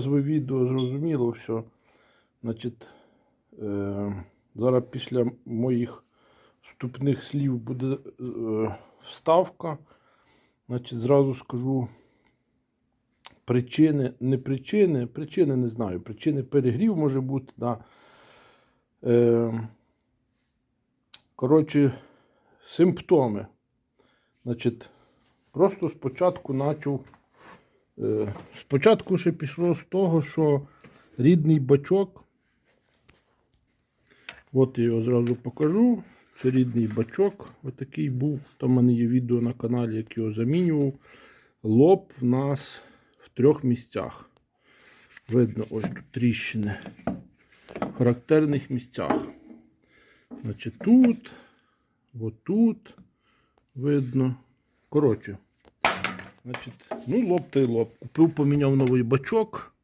назви відео зрозуміло все. Значить, е, зараз після моїх вступних слів буде е, вставка. Значить, зразу скажу причини, не причини, причини не знаю. Причини перегрів може бути. Да. Е, коротше, симптоми. Значить, просто спочатку почав. Е, спочатку ще пішло з того, що рідний бачок. От я його зразу покажу. Це рідний бачок. Отакий був. Там в мене є відео на каналі, як його замінював. Лоб в нас в трьох місцях. Видно, ось тут тріщини. В характерних місцях. Значить, тут, отут видно. Коротше, значить, ну, лоб та й лоб. Купив, поміняв новий бачок.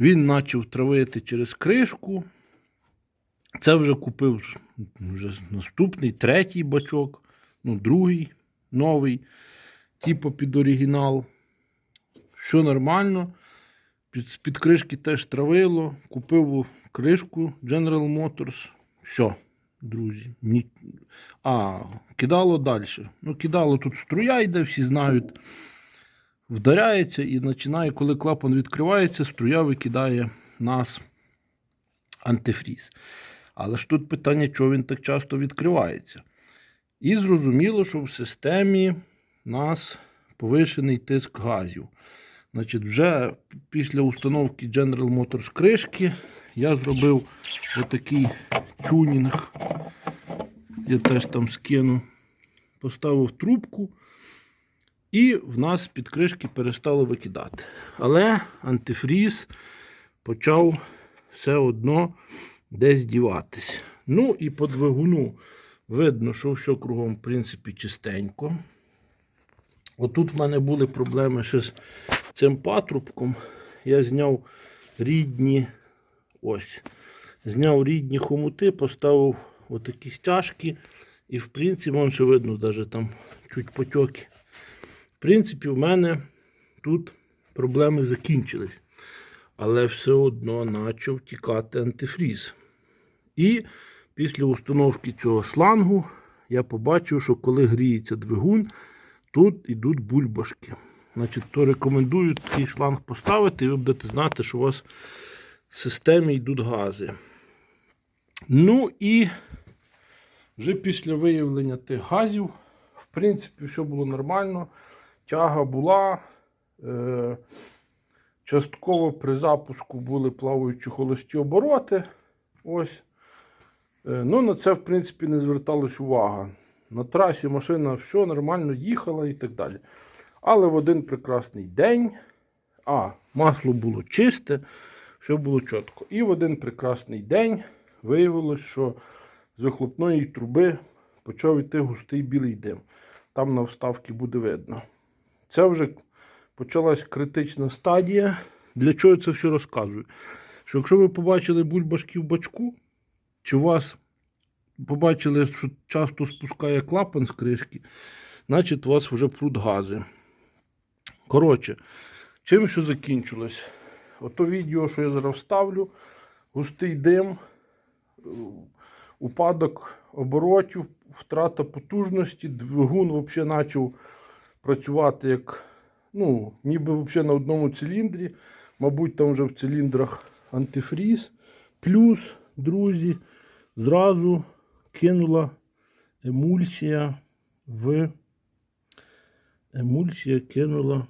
Він почав травити через кришку. Це вже купив вже наступний, третій бачок, ну, другий, новий, типу під оригінал. Все нормально. Під, з-під кришки теж травило. Купив кришку General Motors. Все, друзі. Ні... А, кидало далі. Ну, кидало тут струя йде, всі знають. Вдаряється і починає, коли клапан відкривається, струя викидає нас антифріз. Але ж тут питання, чого він так часто відкривається. І зрозуміло, що в системі нас повишений тиск газів. Значить, вже після установки General Motors кришки я зробив отакий тюнінг. Я теж там скину, поставив трубку, і в нас під кришки перестало викидати. Але антифріз почав все одно десь діватись. Ну і по двигуну видно, що все кругом, в принципі, чистенько. Отут в мене були проблеми ще з цим патрубком. Я зняв рідні ось, зняв рідні хомути, поставив отакі стяжки. І, в принципі, вам ще видно, навіть там чуть потьоки. В принципі, в мене тут проблеми закінчились. Але все одно почав тікати антифріз. І після установки цього шлангу я побачив, що коли гріється двигун, тут йдуть бульбашки. Значить, то рекомендую такий шланг поставити, і ви будете знати, що у вас в системі йдуть гази. Ну і вже після виявлення тих газів, в принципі, все було нормально. Тяга була. Е- частково при запуску були плаваючі холості обороти. Ось. Е, Ну, на це, в принципі, не зверталась увага. На трасі машина все нормально їхала і так далі. Але в один прекрасний день, а, масло було чисте, все було чітко. І в один прекрасний день виявилось, що з вихлопної труби почав йти густий білий дим. Там на вставці буде видно. Це вже почалась критична стадія. Для чого я це все розказую? Що якщо ви побачили бульбашки в бачку, чи у вас побачили, що часто спускає клапан з кришки, значить у вас вже пруть гази. Коротше, чим що закінчилось? Ото відео, що я зараз вставлю, густий дим, упадок оборотів, втрата потужності, двигун взагалі почав працювати як, ну, ніби взагалі на одному циліндрі. Мабуть, там вже в циліндрах антифріз. Плюс, друзі, зразу кинула емульсія в емульсія кинула.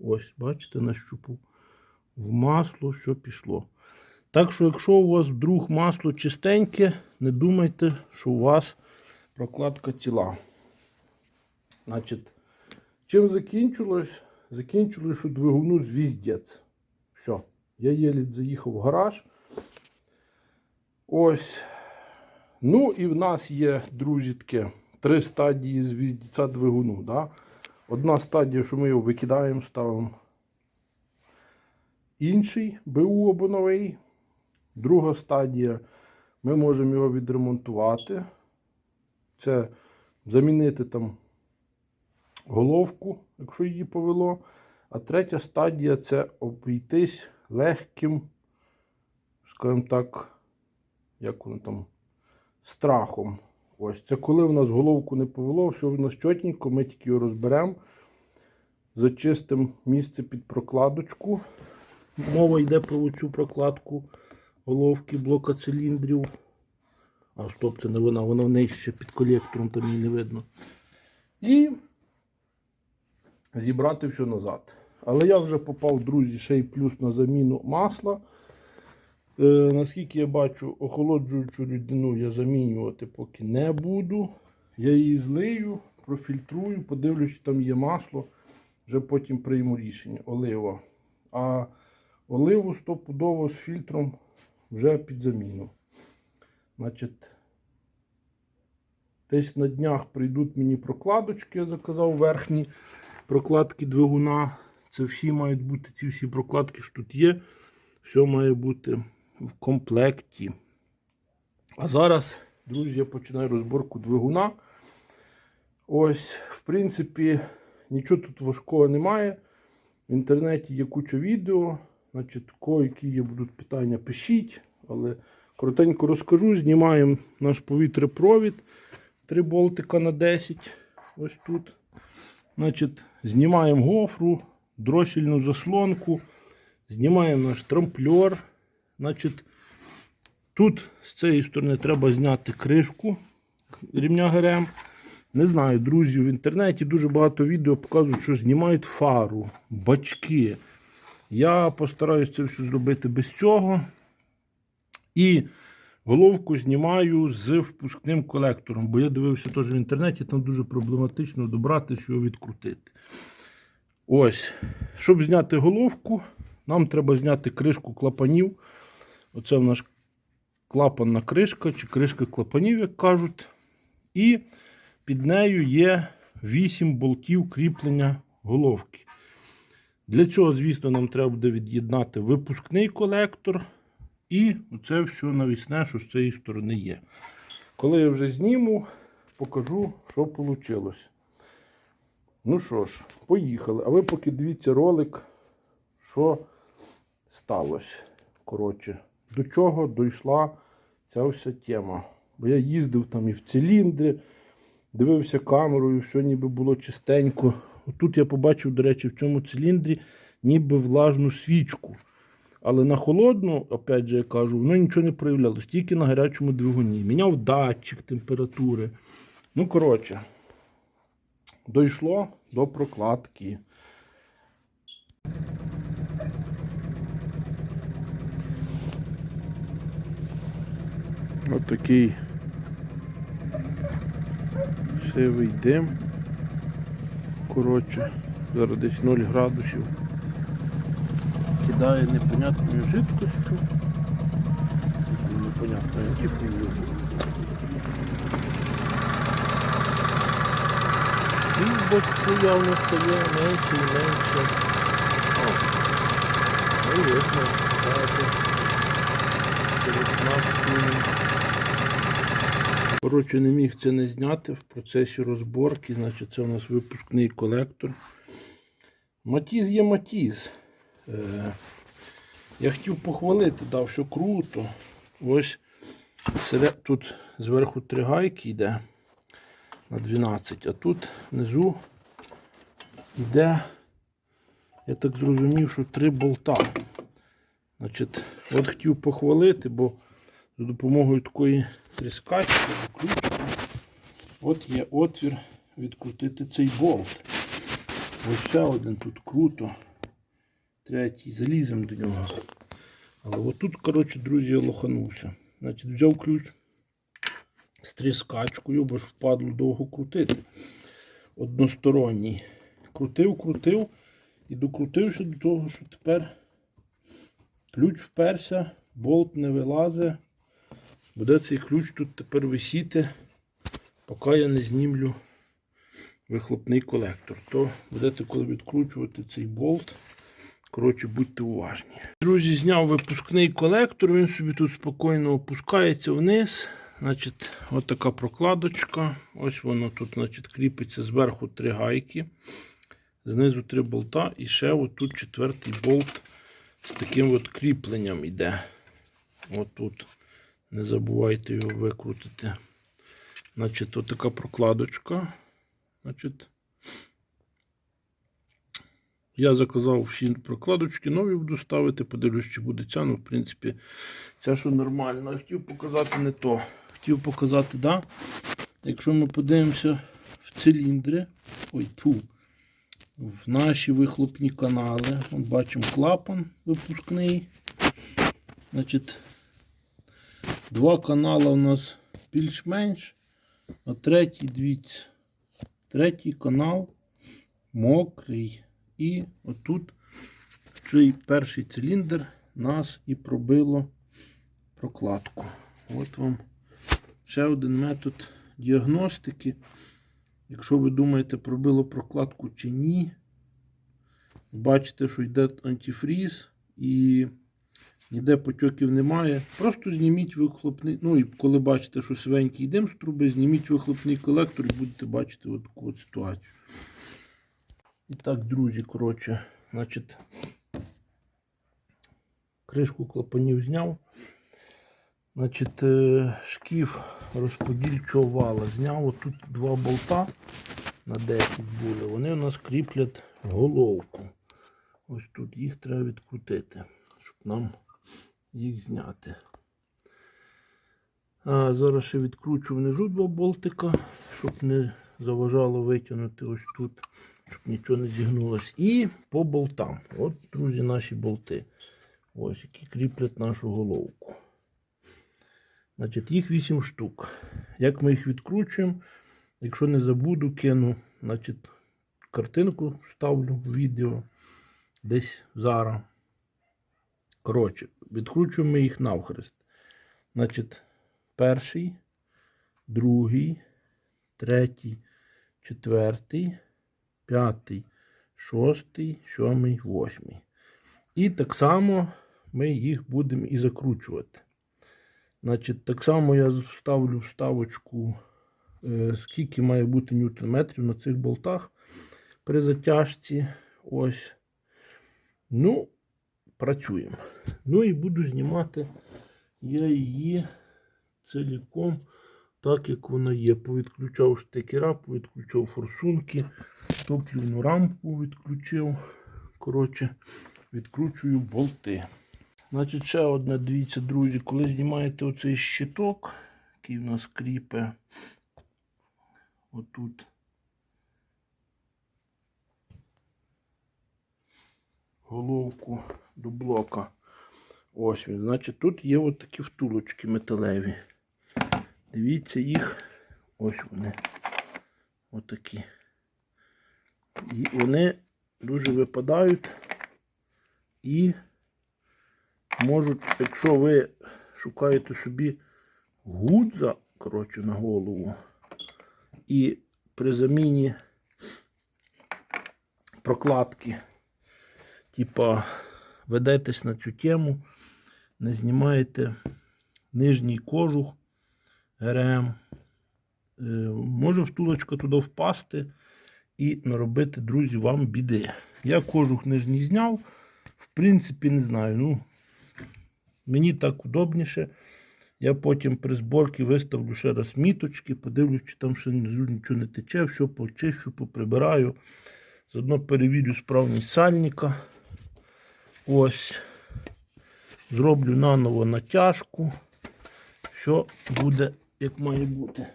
Ось, бачите, нащупав. В масло все пішло. Так що, якщо у вас вдруг масло чистеньке, не думайте, що у вас прокладка ціла. Значить, чим закінчилось? Закінчилось, що двигуну звіздець. Все. Я єлі заїхав в гараж. Ось. Ну і в нас є, друзі, таке три стадії звіздця двигуну. Да? Одна стадія, що ми його викидаємо, ставимо інший БУ або новий. Друга стадія, ми можемо його відремонтувати. Це замінити там головку, якщо її повело. А третя стадія це обійтись легким, скажімо так, як воно там, страхом. Ось це коли в нас головку не повело, все в нас чотенько, ми тільки його розберемо, зачистимо місце під прокладочку. Мова йде про цю прокладку головки блока циліндрів. А стоп, це не вона, вона нижче під колектором, там її не видно. І зібрати все назад. Але я вже попав, друзі, ще й плюс на заміну масла. Е, наскільки я бачу, охолоджуючу рідину я замінювати поки не буду. Я її злию, профільтрую, подивлюсь, чи там є масло. Вже потім прийму рішення. Олива. А оливу стопудово з фільтром вже під заміну. Значить, десь на днях прийдуть мені прокладочки, я заказав верхні прокладки двигуна. Це всі мають бути ці всі прокладки, що тут є. Все має бути в комплекті. А зараз, друзі, я починаю розборку двигуна. Ось, в принципі, нічого тут важкого немає. В інтернеті є куча відео. Значить, кого які є будуть питання, пишіть. Але коротенько розкажу. Знімаємо наш повітряпровід. Три болтика на 10. Ось тут. Значить, знімаємо гофру, дросільну заслонку, знімаємо наш трамплер. Значить, тут з цієї сторони треба зняти кришку рівня ГРМ. Не знаю, друзі, в інтернеті дуже багато відео показують, що знімають фару, бачки. Я постараюсь це все зробити без цього. І головку знімаю з впускним колектором, бо я дивився теж в інтернеті, там дуже проблематично добратися його відкрутити. Ось, щоб зняти головку, нам треба зняти кришку клапанів. Оце в нас клапанна кришка чи кришка клапанів, як кажуть. І під нею є 8 болтів кріплення головки. Для цього, звісно, нам треба буде від'єднати випускний колектор. І це все навісне, що з цієї сторони є. Коли я вже зніму, покажу, що вийшло. Ну що ж, поїхали. А ви поки дивіться ролик, що сталося. Коротше, до чого дійшла ця вся тема. Бо я їздив там і в циліндри, дивився камерою, все ніби було чистенько. Отут я побачив, до речі, в цьому циліндрі ніби влажну свічку. Але на холодну, опять же я кажу, воно нічого не проявлялось, тільки на гарячому двигуні. Міняв датчик температури. Ну, коротше, дійшло до прокладки. Ось такий сивий дим. Коротше, зараз десь 0 градусів кидає непонятною жидкостю. Непонятною антифрою. І бочку явно стає менше і менше. О, ну видно, бачите. Через нас Коротше, не міг це не зняти в процесі розборки. Значить, це у нас випускний колектор. Матіз є матіз. Е, я хотів похвалити, да, все круто. Ось тут зверху три гайки йде на 12, а тут внизу йде, я так зрозумів, що три болта. Значить, От хотів похвалити, бо за допомогою такої тріскачки, ключки, от є отвір відкрутити цей болт. Ось ще один тут круто третій, заліземо до нього. Але отут, коротше, друзі, я лоханувся. Значить, взяв ключ з тріскачкою, бо ж впадло довго крутити. Односторонній. Крутив, крутив і докрутився до того, що тепер ключ вперся, болт не вилазить. Буде цей ключ тут тепер висіти, поки я не знімлю вихлопний колектор. То будете, коли відкручувати цей болт. Коротше, будьте уважні. Друзі, зняв випускний колектор, він собі тут спокійно опускається вниз. Значить, от така прокладочка. Ось воно тут, значить, кріпиться зверху три гайки, знизу три болта, і ще отут четвертий болт з таким от кріпленням іде. Отут. Не забувайте його викрутити. Значить, от така прокладочка. Значить, я заказав всі прокладочки, нові буду ставити, подивлюсь, чи буде ця. Ну, в принципі, ця що нормально. А Хотів показати не то. Хотів показати, да? Якщо ми подивимося в циліндри, ой, тьфу, в наші вихлопні канали. От бачимо клапан випускний. Значить, два канали у нас більш-менш, а третій, дивіться, третій канал мокрий. І отут цей перший циліндр нас і пробило прокладку. От вам ще один метод діагностики. Якщо ви думаєте, пробило прокладку чи ні, бачите, що йде антифріз і ніде потьоків немає. Просто зніміть вихлопний. Ну і коли бачите, що свенький дим з труби, зніміть вихлопний колектор і будете бачити таку от ситуацію. І так, друзі, коротше, значить, кришку клапанів зняв. Значить, е, шкіф розподільчого зняв. Отут два болта на 10 були. Вони у нас кріплять головку. Ось тут їх треба відкрутити, щоб нам їх зняти. А зараз ще відкручу внизу два болтика, щоб не заважало витягнути ось тут, щоб нічого не зігнулося. І по болтам. От, друзі, наші болти. Ось, які кріплять нашу головку. Значить, їх 8 штук. Як ми їх відкручуємо, якщо не забуду, кину, значить, картинку ставлю в відео десь зараз. Коротше, відкручуємо їх навхрест. Значить, перший, другий, третій, четвертий, п'ятий, шостий, сьомий, восьмий. І так само ми їх будемо і закручувати. Значить, так само я вставлю вставочку, е, скільки має бути ньютон-метрів на цих болтах при затяжці. Ось. Ну, працюємо. Ну і буду знімати я її ціліком, так як вона є. Повідключав штекера, повідключав форсунки, топлівну рамку відключив. Коротше, відкручую болти. Значить, ще одне, дивіться, друзі, коли знімаєте оцей щиток, який в нас кріпе, отут. Головку до блока. Ось він. Значить, тут є от такі втулочки металеві. Дивіться їх. Ось вони. Отакі. І вони дуже випадають і можуть, якщо ви шукаєте собі гудза, коротше, на голову, і при заміні прокладки, типа, ведетесь на цю тему, не знімаєте нижній кожух ГРМ, е, може втулочка туди впасти і наробити, друзі, вам біди. Я кожух нижній зняв, в принципі, не знаю. ну, Мені так удобніше. Я потім при зборці виставлю ще раз міточки, подивлюсь, чи там ще нічого не тече, все почищу, поприбираю. Заодно перевірю справність сальника. Ось. Зроблю наново натяжку. Все буде як має бути.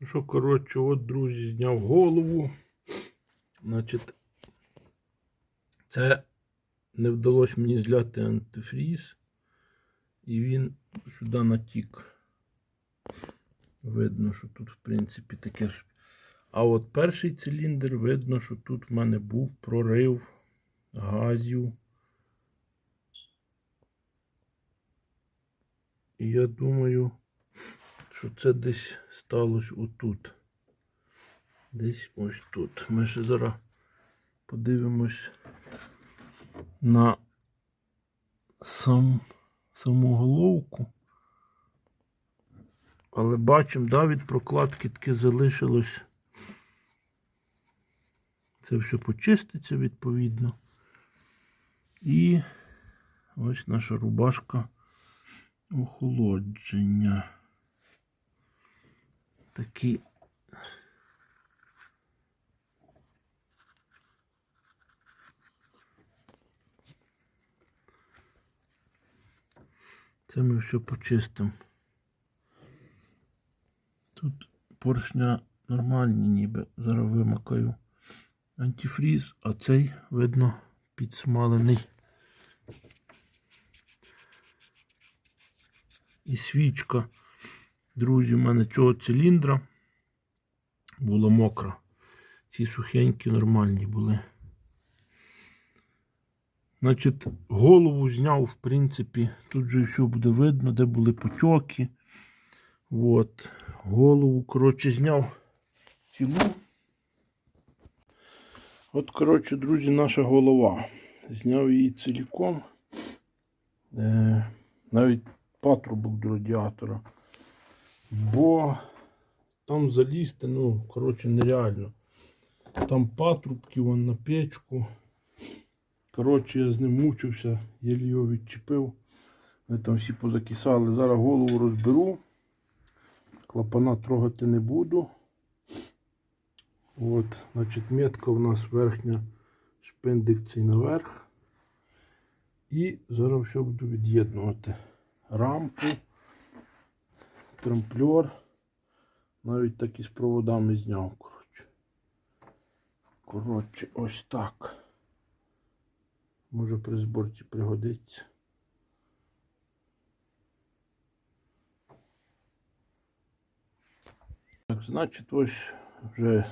Ну що, коротше, от, друзі, зняв голову. Значить, це не вдалося мені зляти антифріз, і він сюди натік. Видно, що тут, в принципі, таке ж. А от перший циліндр видно, що тут в мене був прорив газів. І я думаю, що це десь сталося отут. Десь ось тут. Ми ще зараз подивимось на сам, саму головку. Але бачимо, да, від прокладки таки залишилось. Це все почиститься відповідно. І ось наша рубашка охолодження. Такі. Це ми все почистимо. Тут поршня нормальні ніби. Зараз вимакаю антифріз, а цей, видно, підсмалений. І свічка. Друзі, у мене цього циліндра була мокра. Ці сухенькі нормальні були. Значить, голову зняв, в принципі, тут же все буде видно, де були потьоки. От. Голову, коротше, зняв цілу. От, коротше, друзі, наша голова. Зняв її ціліком. Е, навіть патрубок до радіатора. Бо там залізти, ну, коротше, нереально. Там патрубки вон на печку. Коротше, я з ним мучився, єлі його відчепив. Вони там всі позакисали. Зараз голову розберу. Клапана трогати не буду. От, значить, метка у нас верхня шпиндик цей наверх. І зараз все буду від'єднувати. Рампу, трамплер. Навіть так із проводами зняв. Коротше, коротше ось так. Може при зборці пригодиться. Так, значить, ось вже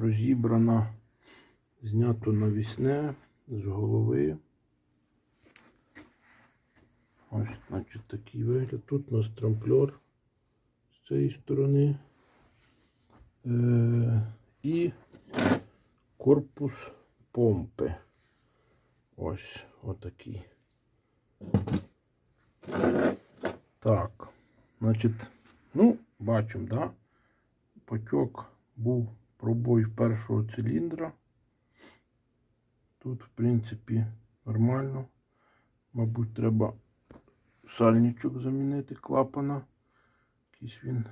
розібрана, знято навісне з голови. Ось, значить, такий вигляд. Тут у нас трамплер з цієї сторони. Е- і корпус помпи. Ось отакий. Так, значить, ну, бачимо, да? Потік був пробой першого циліндра. Тут, в принципі, нормально. Мабуть, треба сальничок замінити клапана. Якийсь він.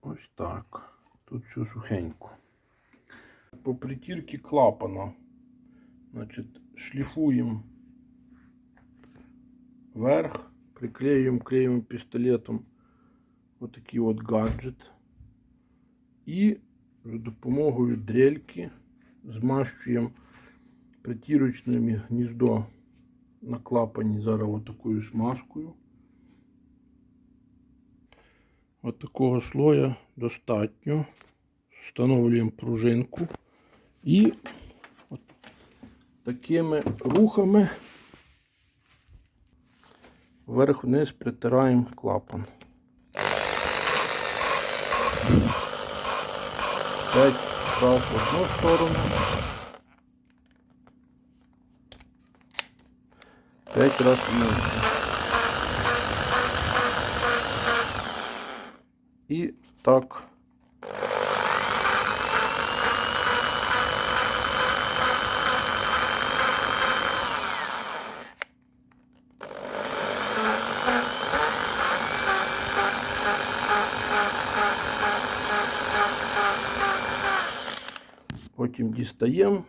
Ось так. Тут все сухенько. По притірці клапана. Значить, шліфуємо верх, приклеюємо клеєвим пістолетом отакий от гаджет. І за допомогою дрельки змащуємо притірочним гніздо на клапані зараз отакою смазкою. От такого слоя достатньо. Встановлюємо пружинку і от такими рухами вверх-вниз притираємо клапан. П'ять раз в одну сторону. П'ять раз в іншу. І так. Дістаємо,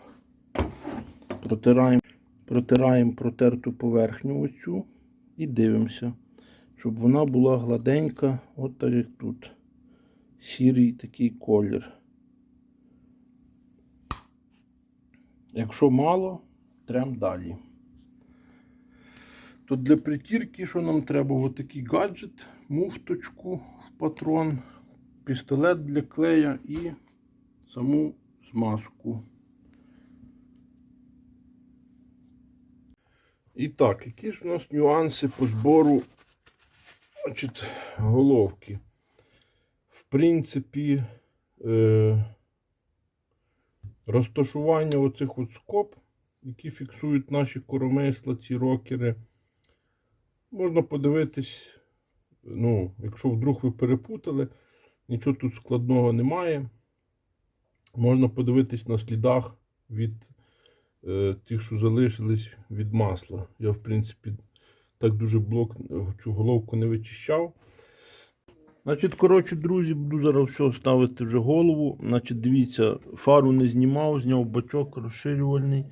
протираємо, протираємо протерту поверхню оцю і дивимося, щоб вона була гладенька, от так як тут. Сірий такий колір. Якщо мало, трем далі. Тут для притірки, що нам треба, отакий гаджет, муфточку в патрон, пістолет для клея і саму смазку. І так, які ж у нас нюанси по збору значить, головки? В принципі, е, розташування оцих от скоб, які фіксують наші коромисла, ці рокери, можна подивитись ну, якщо вдруг ви перепутали, нічого тут складного немає. Можна подивитись на слідах від е, тих, що залишились від масла. Я, в принципі, так дуже блок цю головку не вичищав. Значить, коротше, друзі, буду зараз все ставити вже голову. Значить, дивіться, фару не знімав, зняв бачок розширювальний.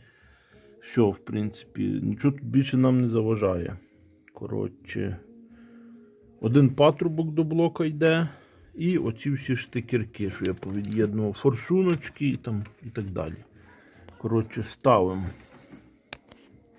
Все, в принципі, нічого тут більше нам не заважає. Коротше, один патрубок до блока йде. І оці всі штикерки, що я повід'єднував, форсуночки і, там, і так далі. Коротше, ставимо.